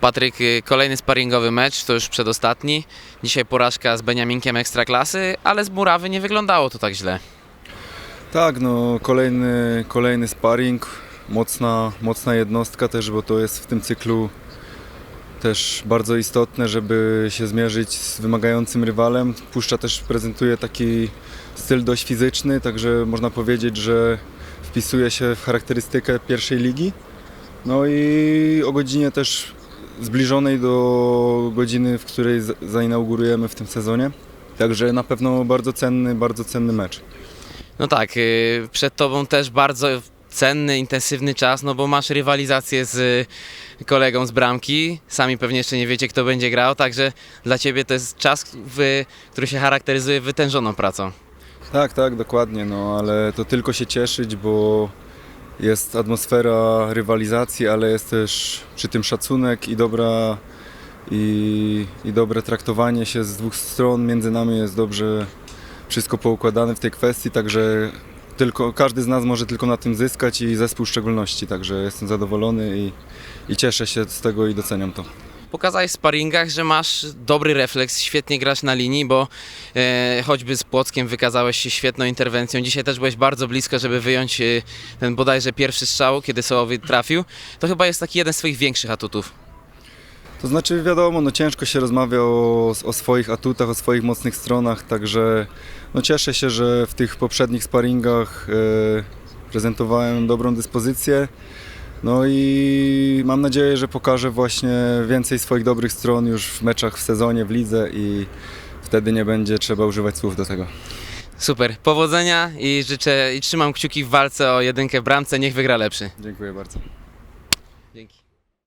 Patryk, y, kolejny sparingowy mecz, to już przedostatni. Dzisiaj porażka z Beniaminkiem Ekstraklasy, ale z Murawy nie wyglądało to tak źle. Tak, no kolejny, kolejny sparring, mocna, mocna jednostka też, bo to jest w tym cyklu też bardzo istotne, żeby się zmierzyć z wymagającym rywalem. Puszcza też prezentuje taki styl dość fizyczny, także można powiedzieć, że wpisuje się w charakterystykę pierwszej ligi. No i o godzinie też zbliżonej do godziny, w której zainaugurujemy w tym sezonie. Także na pewno bardzo cenny, bardzo cenny mecz. No tak, y, przed tobą też bardzo cenny, intensywny czas, no bo masz rywalizację z y, kolegą z bramki. Sami pewnie jeszcze nie wiecie, kto będzie grał, także dla ciebie to jest czas, który się charakteryzuje wytężoną pracą. Tak, tak, dokładnie, no ale to tylko się cieszyć, bo jest atmosfera rywalizacji, ale jest też przy tym szacunek i dobra i, i dobre traktowanie się z dwóch stron. Między nami jest dobrze wszystko poukładane w tej kwestii, także tylko, każdy z nas może tylko na tym zyskać i zespół w szczególności, także jestem zadowolony i, i cieszę się z tego i doceniam to. Pokazałeś w sparingach, że masz dobry refleks, świetnie grasz na linii, bo e, choćby z Płockiem wykazałeś się świetną interwencją. Dzisiaj też byłeś bardzo blisko, żeby wyjąć e, ten bodajże pierwszy strzał, kiedy Sołowy trafił. To chyba jest taki jeden z twoich większych atutów. To znaczy wiadomo, no ciężko się rozmawia o, o swoich atutach, o swoich mocnych stronach, także no cieszę się, że w tych poprzednich sparingach e, prezentowałem dobrą dyspozycję. No i mam nadzieję, że pokażę właśnie więcej swoich dobrych stron już w meczach w sezonie, w lidze i wtedy nie będzie trzeba używać słów do tego. Super, powodzenia i życzę i trzymam kciuki w walce o jedynkę w bramce, niech wygra lepszy. Dziękuję bardzo. Dzięki.